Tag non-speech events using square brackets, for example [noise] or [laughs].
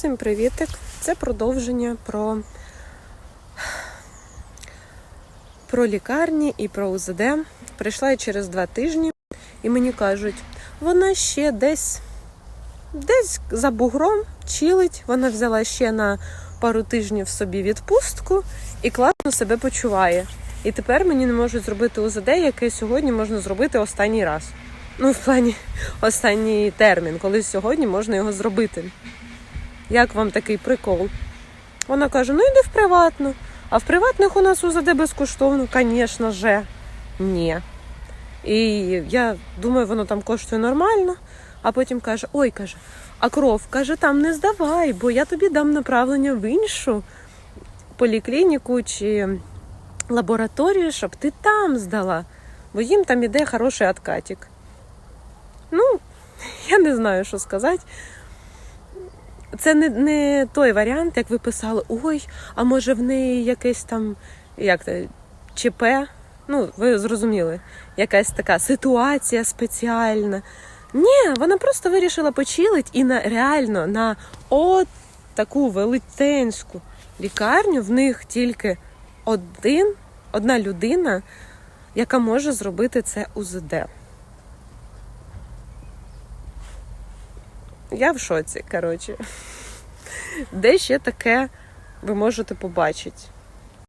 Всім привітик! Це продовження про, про лікарні і про УЗД. Прийшла я через два тижні, і мені кажуть, вона ще десь, десь за бугром чилить. Вона взяла ще на пару тижнів собі відпустку і класно себе почуває. І тепер мені не можуть зробити УЗД, яке сьогодні можна зробити останній раз. Ну, в плані останній термін, коли сьогодні можна його зробити. Як вам такий прикол? Вона каже: ну йди в приватну. А в приватних у нас УЗД безкоштовно, звісно же, ні. І я думаю, воно там коштує нормально, а потім каже: ой, каже, а кров каже, там не здавай, бо я тобі дам направлення в іншу поліклініку чи лабораторію, щоб ти там здала, бо їм там іде хороший откатик. Ну, [laughs] я не знаю, що сказати. Це не, не той варіант, як ви писали, ой, а може в неї якесь там як це, ЧП. Ну, ви зрозуміли, якась така ситуація спеціальна. Ні, вона просто вирішила почилить і на реально на от таку велетенську лікарню в них тільки один, одна людина, яка може зробити це УЗД. Я в шоці, коротше. Де ще таке ви можете побачити?